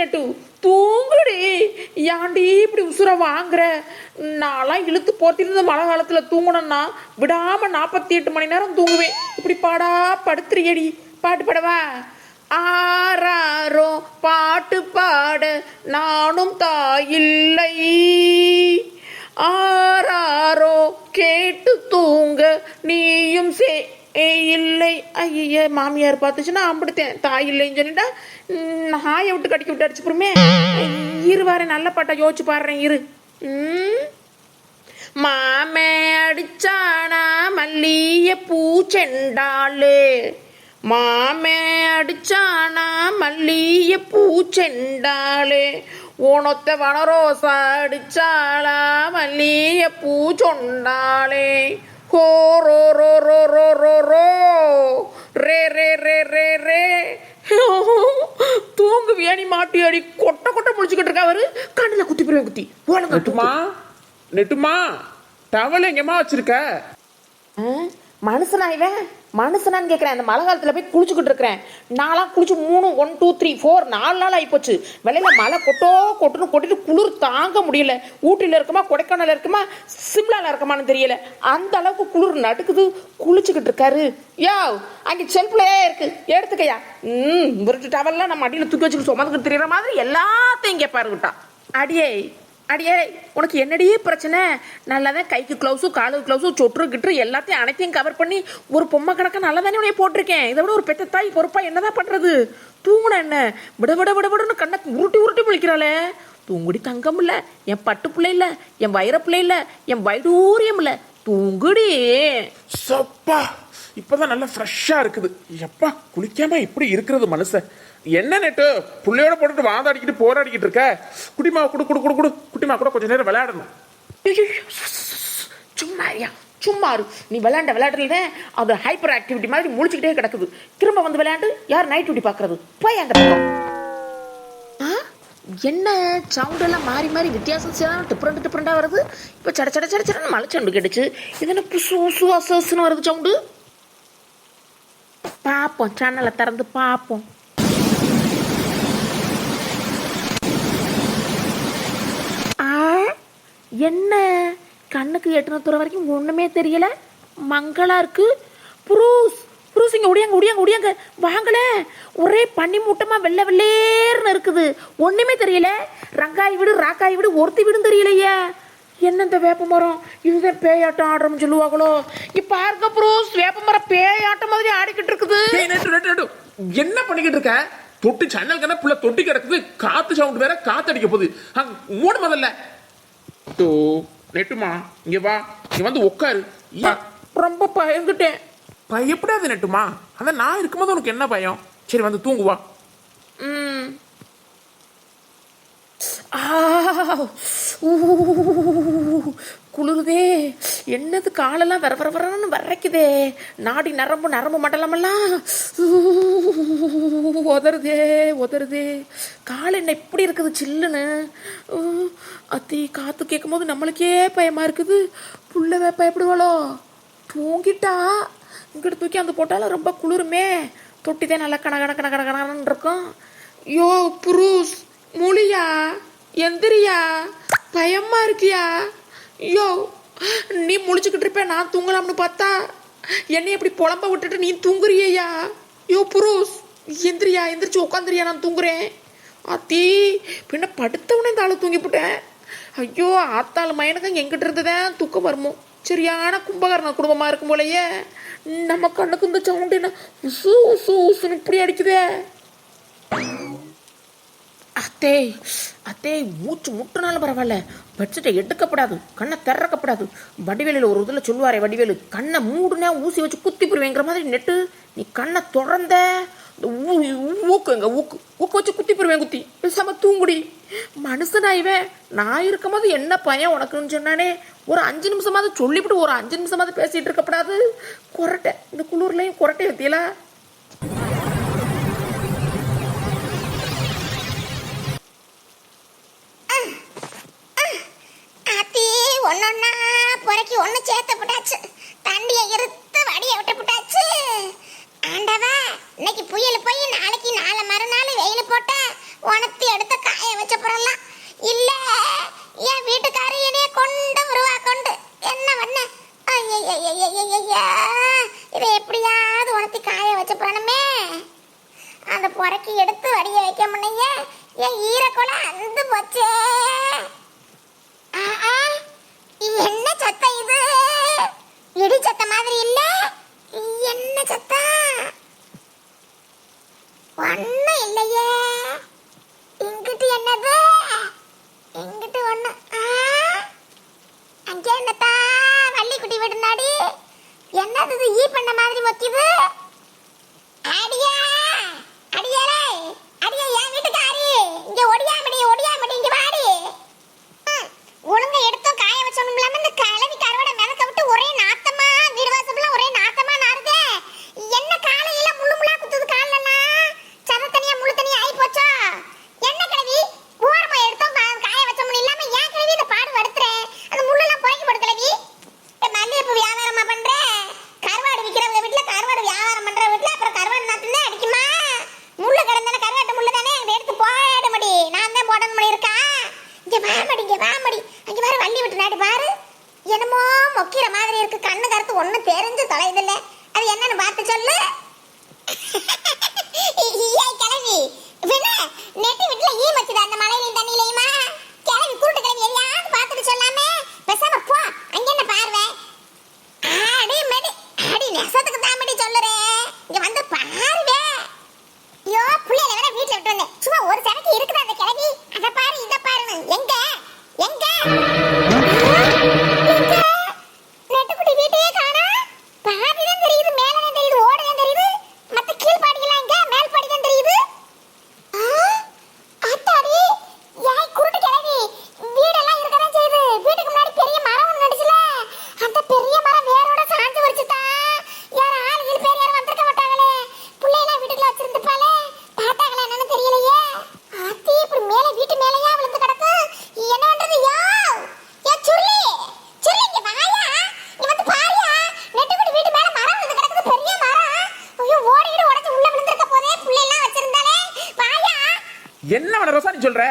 அடியே தூங்குடி ஏன்டி இப்படி உசுரை வாங்குற? நான்லாம் இழுத்து போத்திருந்து மழை காலத்தில் தூங்கணும்னா விடாம நாற்பத்தி எட்டு மணி நேரம் தூங்குவேன். இப்படி பாடா படுத்துறியடி. பாட்டு பாடவா? ஆராரோ பாட்டு பாட நானும் தாயில்லை. ஆ ஏய் இல்லை. ஐய மாமியார் பார்த்துச்சுன்னா அம்பிடுத்தேன். தாய் இல்லைன்னு சொல்லிட்டா ஹாயை விட்டு கடிக்க விட்டு அடிச்சு போருமே இரு வாரேன் நல்ல பாட்டா யோசிச்சு பாடுறேன் இரு. மாமே அடிச்சானா மல்லிய பூச்செண்டாளு மாமே அடிச்சானா மல்லிய பூச்செண்டாளு உனொத்த வனரோசா அடிச்சாளா மல்லிய பூச்சொண்டாளே ஹோ ரோ ரோ ரோ ரோ ரோ ரே ரே ரே ரே தூங்கு வியானி மாட்டி அடி கொட்டை கொட்டை முடிச்சுக்கிட்டு இருக்கா அவரு கண்ணில் குத்தி போய் குத்தி ஒழுங்கா நெட்டுமா? நெட்டுமா? டவல் எங்கம்மா வச்சிருக்க? மனுஷனா இவன் மனுஷனான்னு கேட்குறேன் அந்த மழை காலத்தில் போய் குளிச்சுக்கிட்டு இருக்கிறேன். நான்லாம் குளிச்சு மூணு ஒன் டூ த்ரீ ஃபோர் நாலு நாள் ஆகிப்போச்சு வெளியில் மழை கொட்டோ கொட்டுன்னு கொட்டிட்டு குளிர் தாங்க முடியல. ஊட்டியில் இருக்குமா கொடைக்கானல் இருக்குமா சிம்லாவில் இருக்குமான்னு தெரியல. அந்த அளவுக்கு குளிர் நடுக்குது குளிச்சுக்கிட்டு இருக்காரு. யோ அங்கே செல்ஃப்லயே இருக்கு. எடுத்துக்கையா. ம் விருட்டு டவல்லாம் நம்ம அடியில் தூக்கி வச்சுட்டு சுமந்துக்கிட்டு தெரியுற மாதிரி எல்லாத்தையும் கேட்பாருக்கிட்டா அடியே. அடியே உனக்கு என்னடியே பிரச்சனை? நல்லா தான் கைக்கு க்ளவுஸும் காலுக்கு க்ளவுஸும் சொட்டு கிட்டு எல்லாத்தையும் அனைத்தையும் கவர் பண்ணி ஒரு பொம்மை கணக்காக நல்லா தானே உனைய போட்டிருக்கேன்? இதை விட ஒரு பெத்த தாய் பொறுப்பா என்னதான் பண்றது? தூங்குன என்ன? விட விட விட விடன்னு கண்ணை உருட்டி உருட்டி முழிக்கிறாளே. தூங்குடி தங்கம் இல்லை என் பட்டு பிள்ளை இல்லை என் வைர பிள்ளை இல்லை என் வைடூரியம் இல்லை. தூங்குடி. சப்பா இப்பதான் நல்லா ஃப்ரெஷ்ஷா இருக்குது. எப்பா குளிக்காம இப்படி இருக்கிறது மனசை? என்ன நெட்டு பிள்ளையோட போட்டுட்டு வாதாடிக்கிட்டு போராடிக்கிட்டு இருக்க? குட்டிமா குடு குடு குடு குடு. குட்டிமா கூட கொஞ்ச நேரம் விளையாடணும். சும்மா ஐயா சும்மா இரு. நீ விளையாண்ட விளையாட்டுல அது ஹைப்பர் ஆக்டிவிட்டி மாதிரி முடிச்சுக்கிட்டே கிடக்குது. திரும்ப வந்து விளையாண்டு யார் நைட் டியூட்டி பார்க்கறது போய் அந்த ஆ? என்ன? சவுண்ட் எல்லாம் மாறி மாறி வித்தியாசம் சேதம் டிஃப்ரெண்ட் டிஃப்ரெண்டாக வருது. இப்போ சட சட சட சடன்னு மலை சவுண்டு கேட்டுச்சு. இது என்ன புசு உசு வருது சவுண்டு பார்ப்போம் சேனலை திறந்து பார்ப்போம் ஆ என்ன? கண்ணுக்கு எட்டுன தூரம் வரைக்கும் ஒன்றுமே தெரியல. மங்களா இருக்கு. புரூஸ் புரூஸ் இங்கே ஒடியாங்க ஒடியாங்க ஒடியாங்க. வாங்களே. ஒரே பனி மூட்டமாக வெள்ளை வெள்ளேர்னு இருக்குது. ஒன்றுமே தெரியல. ரங்காய் வீடு ராக்காய் வீடு ஒருத்தி வீடும் தெரியலையே. என்ன இந்த வேப்ப மரம்? இதுதான் பேயாட்டம் ஆடுறோம்னு சொல்லுவாங்களோ? இப்போ பாருங்க ப்ரூஸ் வேப்ப மரம் பேயாட்டம் மாதிரி ஆடிக்கிட்டு இருக்குது. என்ன பண்ணிக்கிட்டு இருக்க? தொட்டி சன்னல் கண்ண புள்ள தொட்டி கிடக்குது. காத்து சவுண்ட் வேற காத்து அடிக்க போகுது. அங்கே மூடு முதல்ல. டோ நெட்டுமா இங்க வா இங்க வந்து உட்காரு ரொம்ப பயந்துட்டேன் பயப்படாத நெட்டுமா அதான் நான் இருக்கும்போது உனக்கு என்ன பயம் சரி வந்து தூங்கு வா ம். குளிருதே என்னது காலெல்லாம் வர வர வரன்னு வரைக்குதே. நாடி நரம்பு நரம்பு மண்டலமெல்லாம் உதருதே உதருதே உதறுதே. கால் என்ன இப்படி இருக்குது சில்லுன்னு? ஊ, அத்தி கேட்கும் கேட்கும்போது நம்மளுக்கே பயமாக இருக்குது. புள்ளவே பயப்படுவாளோ தூங்கிட்டா. இங்கிட்டு தூக்கி அந்த போட்டாலும் ரொம்ப குளிருமே. தொட்டிதே நல்லா கன கன கன கன கனன்னு இருக்கும். யோ புரூஸ் மொழியா? எந்திரியா? பயமா இருக்கியா? யோ நீ முழிச்சுக்கிட்டு இருப்ப நான் தூங்கலாம்னு பார்த்தா என்னை இப்படி புலம்ப விட்டுட்டு நீ தூங்குறியா யோ புரூஸ் எந்திரியா எந்திரிச்சு உட்காந்துரியா நான் தூங்குறேன். அத்தி பின்ன படுத்தவனே இந்த ஆளு தூங்கிவிட்டேன் ஐயோ ஆத்தாள் மயனுக்கு எங்கிட்ட இருந்துதான் தூக்கம் வருமோ? சரியான கும்பகரண குடும்பமா இருக்கும் போலயே. நம்ம கண்ணுக்கு இந்த சவுண்ட் என்ன? உசு உசு உசுன்னு இப்படி அடிக்குதே. அத்தே அத்தே மூச்சு முட்டுனாலும் பரவாயில்ல. பெட்ஷீட்டை எடுக்கப்படாது கண்ணை திறக்கப்படாது. வடிவேலில் ஒரு இதில் சொல்லுவாரே வடிவேலு கண்ணை மூடுனா ஊசி வச்சு குத்தி போடுவேங்கிற மாதிரி நெட்டு. நீ கண்ணை திறந்த இந்த ஊ ஊக்கு ஊக்கு வச்சு குத்தி போடுவேன் குத்தி. பேசாம தூங்குடி. மனுஷனா இவன். நான் இருக்கும்போது என்ன பயம் உனக்குன்னு சொன்னானே. ஒரு அஞ்சு நிமிஷமாவது சொல்லிவிட்டு ஒரு அஞ்சு நிமிஷமாவது பேசிகிட்டு இருக்கப்படாது. கொரட்டை இந்த குளிர்லையும் கொரட்டை வைத்தியலா ஒன்னொன்னா புறக்கி ஒன்று சேர்த்த போட்டாச்சு. தண்டியை இருத்து வடியை விட்டு போட்டாச்சு. ஆண்டவா இன்னைக்கு புயல் போய் நாளைக்கு நாலு மறுநாள் வெயில் போட்டா உணர்த்தி எடுத்து காய வச்ச போறலாம் இல்ல என் வீட்டுக்காரி என்னைய கொண்டு உருவா கொண்டு. என்ன பண்ண? இதை எப்படியாவது உணர்த்தி காய வச்ச போறணுமே அந்த புறக்கி எடுத்து வடிய வைக்க முன்னையே என் ஈரக்குளம் அந்த போச்சே. என்ன சத்தம் இது? இடி சத்த மாதிரி இல்ல? என்ன சத்தம்? ஒண்ணு இல்லையே. இங்கிட்டு என்னது? இங்கிட்டு ஒண்ணு. அங்கே என்னத்தா? வள்ளிக்குடி விடுநாடி என்னது ஈ பண்ண மாதிரி மொக்கிது. இங்கே வாமடி அங்கே பாரு வள்ளி விட்டு நாட்டு பாரு. என்னமோ மொக்கிற மாதிரி இருக்கு. கண்ணு கருத்து ஒன்றும் தெரிஞ்சு தொலைதில்ல அது என்னன்னு பார்த்து சொல்லு. கிளவி வேணா நெட்டு ஈ மச்சுது. அந்த மலையிலையும் தண்ணியிலையுமா? கிளவி கூட்டு கிளவி எதையாவது பார்த்துட்டு சொல்லாமே. பேசாம போ. அங்கே என்ன பார்வை? அடி மடி. அடி நெசத்துக்கு என்ன வனரோசா நீ சொல்ற?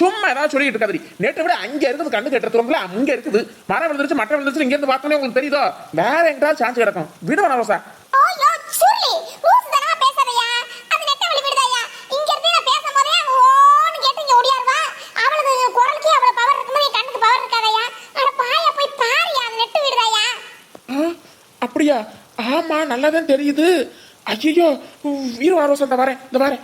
சும்மா ஏதாவது சொல்லிட்டு இருக்காது நேற்று விட அங்க இருக்குது கண்ணு கெட்டுறதுல அங்க இருக்குது. மரம் விழுந்துருச்சு மரம் விழுந்துருச்சு இங்க இருந்து பார்த்தோன்னே உங்களுக்கு தெரியுதோ? வேற எங்கேயாவது சான்ஸ் கிடக்கும். விடு வனரோசா அப்படியா? ஆமா நல்லா தான் தெரியுது ஐயோ வீரவாரோசன் இந்த வரேன் இந்த வரேன்.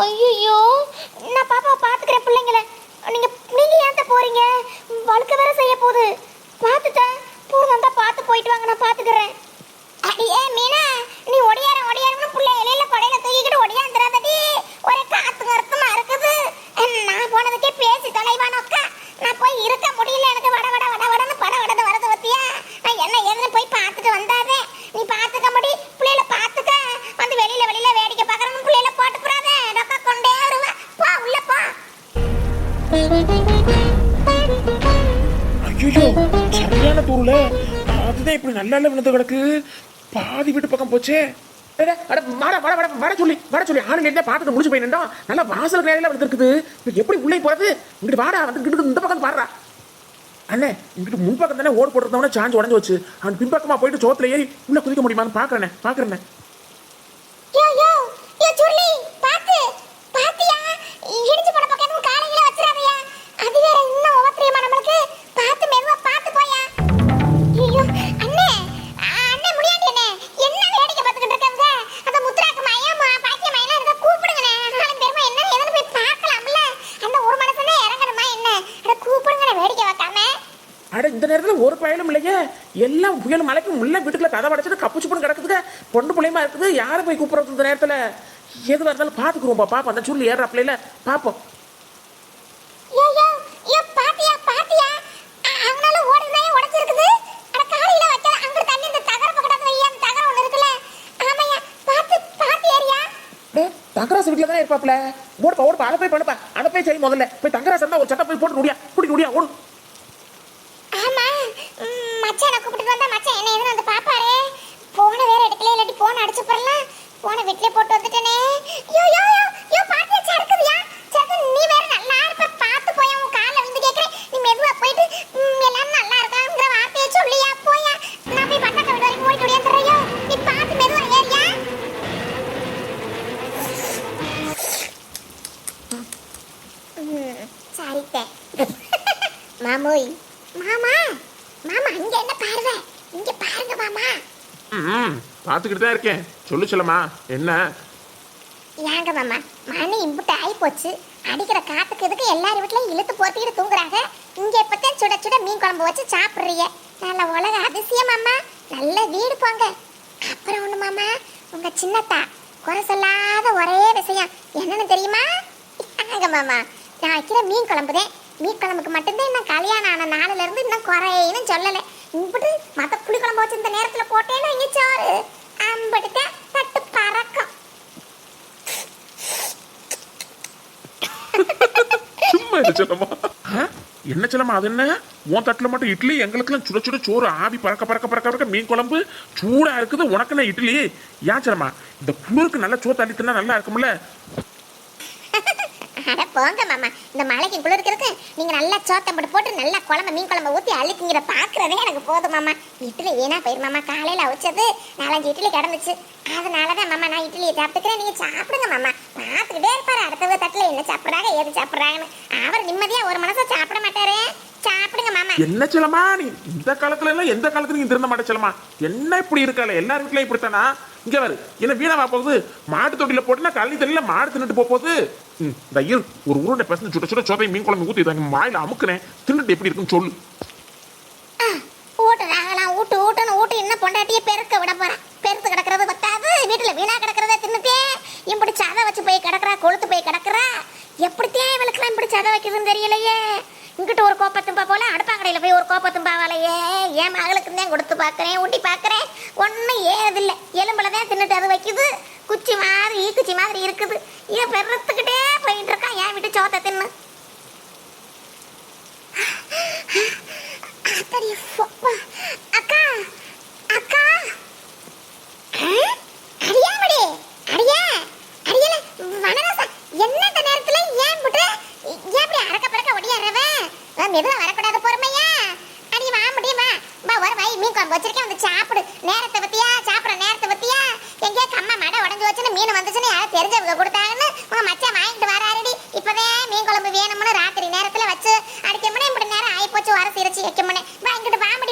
ஐயோ நான் பாப்பா பாத்துக்கிறேன் பிள்ளைங்கள. நீங்க நீங்க ஏன் போறீங்க? வழுக்க வேற செய்ய போகுது. பார்த்துட்டேன். போதும் வந்தா பார்த்து போயிட்டு வாங்க நான் பாத்துக்கிறேன் அடியே மீனா நீ ஒடியார ஒடியாரன்னு பிள்ளை இலையில கொடையில தூக்கிக்கிட்டு ஒடியாந்துடாதடி ஒரே காத்து கருத்துமா இருக்குது. நான் போனதுக்கே பேசி தொலைவானோக்கா நான் போய் இருக்க முடியல எனக்கு. வட வட வட வடன்னு பட வடது வரது பத்தியா? நான் என்ன ஏதுன்னு போய் பார்த்துட்டு வந்தாதே. நீ பார்த்துக்க முடி. பிள்ளைகளை பார்த்துக்க. வந்து வெளியில வெளியில வேடிக்கை பார்க்கறவங்க பிள்ளைகளை போட்டு கொண்டே வருவேன் போ உள்ள போ. ஐயோ சரியான தூர்ல. அதுதான் இப்படி நல்லா விழுந்து கிடக்கு. பாதி வீட்டு பக்கம் போச்சே. வாடா, வாடா, வாடா, வாடா சொல்லி வாடா சொல்லி. ஆளு நேரத்தை பார்த்துட்டு முடிச்சு போய் நின்றோம் நல்லா வாசல் நேரில் விழுந்துருக்குது. இப்போ எப்படி உள்ளே போறது? இங்கிட்டு வாடா வந்து இங்கிட்டு இந்த பக்கம் பாடுறா அண்ணே இங்கிட்டு முன்பக்கம் தானே ஓடு போட்டிருந்தவன சாஞ்சு உடஞ்சு வச்சு அவன் பின்பக்கமா போயிட்டு சோத்துல ஏறி உள்ள குதிக்க முடியுமான்னு பாக்குறேனே பாக்குறேனே. ஒரு பயனும் இல்லையே. எல்லாம் புயல் மலைக்கு முள்ள வீட்டுக்குள்ள கதை படைச்சிட்டு கப்பு சுப்புன்னு கிடக்குதுங்க. பொண்ணு பிள்ளையமா இருக்குது. யாரை போய் கூப்பிடுறது இந்த நேரத்துல? எதுவா இருந்தாலும் பாத்துக்குருவோம் பாப்போம். அந்த சுருள் ஏற ஏரியா டே தங்கராசு வீட்டுல தானே இருப்பாப்ல ஓடுப்பா ஓடுப்பா. அதை போய் பண்ணுப்பா. அதை போய் சரி முதல்ல. போய் தங்கராசு இருந்தா ஒரு சட்டை போய் போட்டு முடியா கூட்டிட்டு முடியா ஓடு ஆமா ம், மச்சானை கூப்பிட்டு வந்தா மச்சான் என்ன எதுன்னு வந்து பாப்பாரே போன வேற எடுக்கல இல்லாட்டி போன் அடிச்சு போறலாம் போன வீட்லயே போட்டு வந்துட்டேனே. யோ யோ யோ யோ பாத்தியா சறுக்குதியா? சறுக்கு நீ வேற நல்லா இருப்ப பாத்து போய் உன் கால்ல விழுந்து கேக்குறேன். நீ மெதுவா போயிட்டு எல்லாம் நல்லா இருக்காங்கிற வார்த்தையை சொல்லியா போயா. நான் போய் பக்கத்து வீடு வரைக்கும் போயிட்டு ஓடியாந்துறையோ நீ பாத்து மெதுவா ஏறியா. சரித்தே. மாமோய். மாமா மாமா இங்க என்ன பார்வை? இங்க பாருங்க மாமா. ம் தான் இருக்கேன். சொல்லு சொல்லமா என்ன? ஏங்க மாமா மணி இம்புட்டு ஆகி போச்சு அடிக்கிற காத்துக்கு இதுக்கு எல்லார் வீட்லையும் இழுத்து போத்திக்கிட்டு தூங்குறாங்க? இங்கே இப்பதான் சுட சுட மீன் குழம்பு வச்சு சாப்பிட்றீங்க. நல்ல உலக அதிசயம் மாமா. நல்ல வீடு போங்க. அப்புறம் ஒன்று மாமா உங்க சின்னத்தா குறை சொல்லாத ஒரே விஷயம். என்னன்னு தெரியுமா? ஆங்க மாமா நான் வைக்கிற மீன் குழம்பு தான் மீன் குழம்புக்கு மட்டும்தான் இன்னும் கல்யாணம் ஆன நாளிலேருந்து இன்னும் குறையின்னு சொல்லலை. இம்பிட்டு மத்த புளி குழம்பு வச்சு இந்த நேரத்துல போட்டேன்னு இங்க சோறு. அம்பிட்டு தட்டு பறக்கும். சும்மா என்ன சொல்லமா என்ன சொல்லமா அது என்ன? உன் தட்டுல மட்டும் இட்லி எங்களுக்குலாம் சுட சுட சோறு ஆவி பறக்க பறக்க பறக்க பறக்க மீன் குழம்பு. சூடா இருக்குது உனக்கு என்ன இட்லி. ஏன் சொல்லமா இந்த குளிருக்கு நல்ல சோறு தள்ளி தின்னா நல்லா இருக்கும்ல. அட போங்க மாமா இந்த மலைக்கு குளிர்க்கிறதுக்கு நீங்கள் நல்லா சோத்தம் போட்டு நல்லா குழம்பு மீன் குழம்பு ஊற்றி அழுத்திங்கிற பார்க்குறதே எனக்கு போதும் மாமா. இட்லி வீணா போயிரு மாமா. காலையில் அவிச்சது நாலஞ்சு இட்லி கிடந்துச்சு. அதனாலதான் மாமா நான் இட்லியை சாப்பிட்டுக்கிறேன். நீங்க சாப்பிடுங்க மாமா. பார்த்துக்கிட்டே இருப்பார். அடுத்தவங்க தட்டில் என்ன சாப்பிட்றாங்க ஏது சாப்பிட்றாங்கன்னு. அவர் நிம்மதியாக ஒரு மனசை சாப்பிட மாட்டாரு. சாப்பிடுங்க மாமா. என்ன செல்லமா நீ இந்த காலத்துல எல்லாம் எந்த காலத்துல நீ திருந்த மாட்டே செல்லமா என்ன இப்படி இருக்கால எல்லார் வீட்லயும் இப்படித்தானா? இங்க வரு என்ன வீணாவா போகுது? மாட்டு தொட்டில போட்டுனா கல்வி தெரியல மாடு தின்னுட்டு போகுது. இந்த ஐயர் ஒரு உருண்டை பேசணும் சுட சுட சோப்பை மீன் குழம்பு ஊத்தி தாங்க மாயில அமுக்குனேன். தின்னுட்டு எப்படி இருக்குன்னு சொல்லு. ஊட்டுறாங்களாம் ஊட்டு ஊட்டுன்னு ஊட்டு என்ன பொண்டாட்டியே பெருக்க விட போறேன். பெருத்து கிடக்கிறது பத்தாது வீட்டுல வீணா கிடக்கிறத தின்னுட்டே இப்படி சதை வச்சு போய் கிடக்குறா கொளுத்து போய் கிடக்குறா. எப்படித்தான் இவளுக்குலாம் இப்படி சதை வைக்குதுன்னு தெரியலையே. இங்கிட்ட ஒரு கோப்பத்தும்பா போல அடுப்பாங்கடையில போய் ஒரு கோப்பத்தும்பா வாழையே என் மகளுக்கு தான் கொடுத்து பார்க்குறேன் ஊட்டி பார்க்கறேன். ஒன்றும் ஏறதில்லை. எலும்புல தான் தின்னுட்டு அது வைக்குது. குச்சி மாதிரி ஈக்குச்சி மாதிரி இருக்குது. உன் மச்சான் வாங்கிட்டு வராருடி. இப்பதான் மீன் குழம்பு வேணும்னு ராத்திரி நேரத்துல வச்சு அடிக்கமுன்னு இப்படி நேரம் ஆகி போச்சு வர சிரிச்சு வைக்கமுன்னு வாங்கிட்டு வாமடி.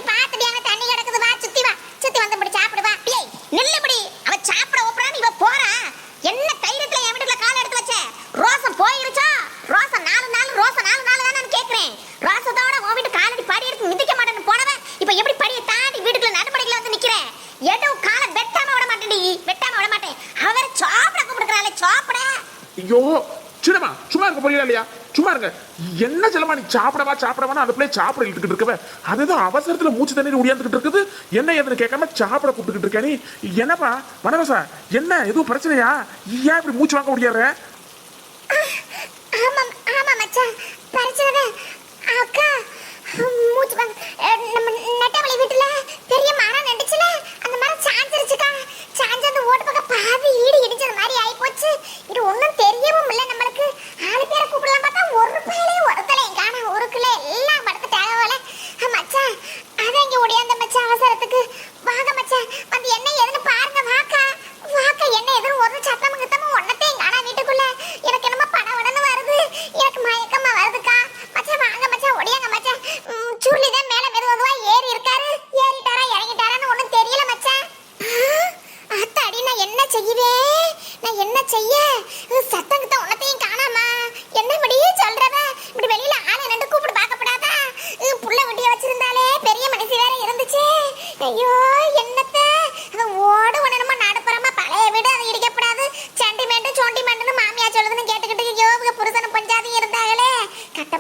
செல்லமா நீ சாப்பிடவா சாப்பிடவா அந்த பிள்ளை சாப்பிட இழுத்துக்கிட்டு இருக்கவ அதுதான் அவசரத்தில் மூச்சு தண்ணீர் உடையாந்துக்கிட்டு இருக்குது. என்ன எதுன்னு கேட்காம சாப்பிட கூப்பிட்டுக்கிட்டு இருக்கேன் நீ. என்னப்பா வனவசா என்ன? எதுவும் பிரச்சனையா? ஏன் இப்படி மூச்சு வாங்க முடியாத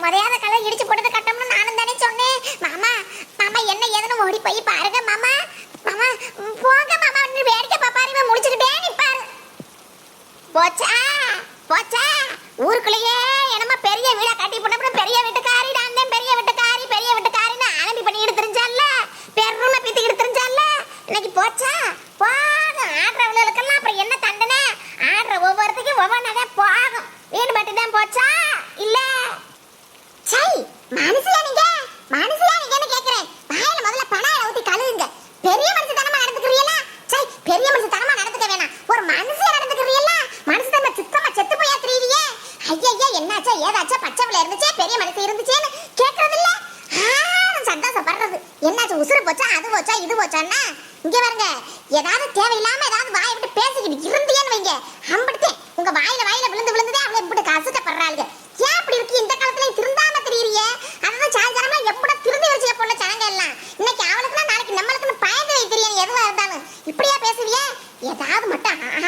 மரியாதை கலர் இடிச்சு போட்டது கட்டணும்னு நானும் தானே சொன்னேன். மாமா மாமா என்ன ஏதுன்னு ஓடி போய் பாரு.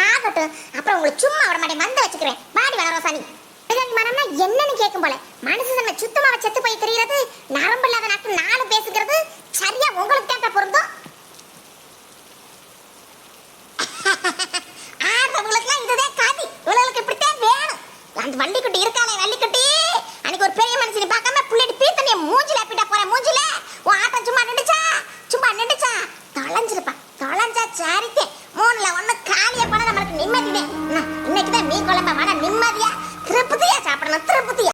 ஆகட்டும். அப்புறம் உங்களை சும்மா விட மாதிரி மந்த வச்சுக்கிறேன். பாடி வளரோசா நீ மனம்னா என்னன்னு கேட்கும் போல. மனசு தன்னை சுத்தமாக செத்து போய் தெரியறது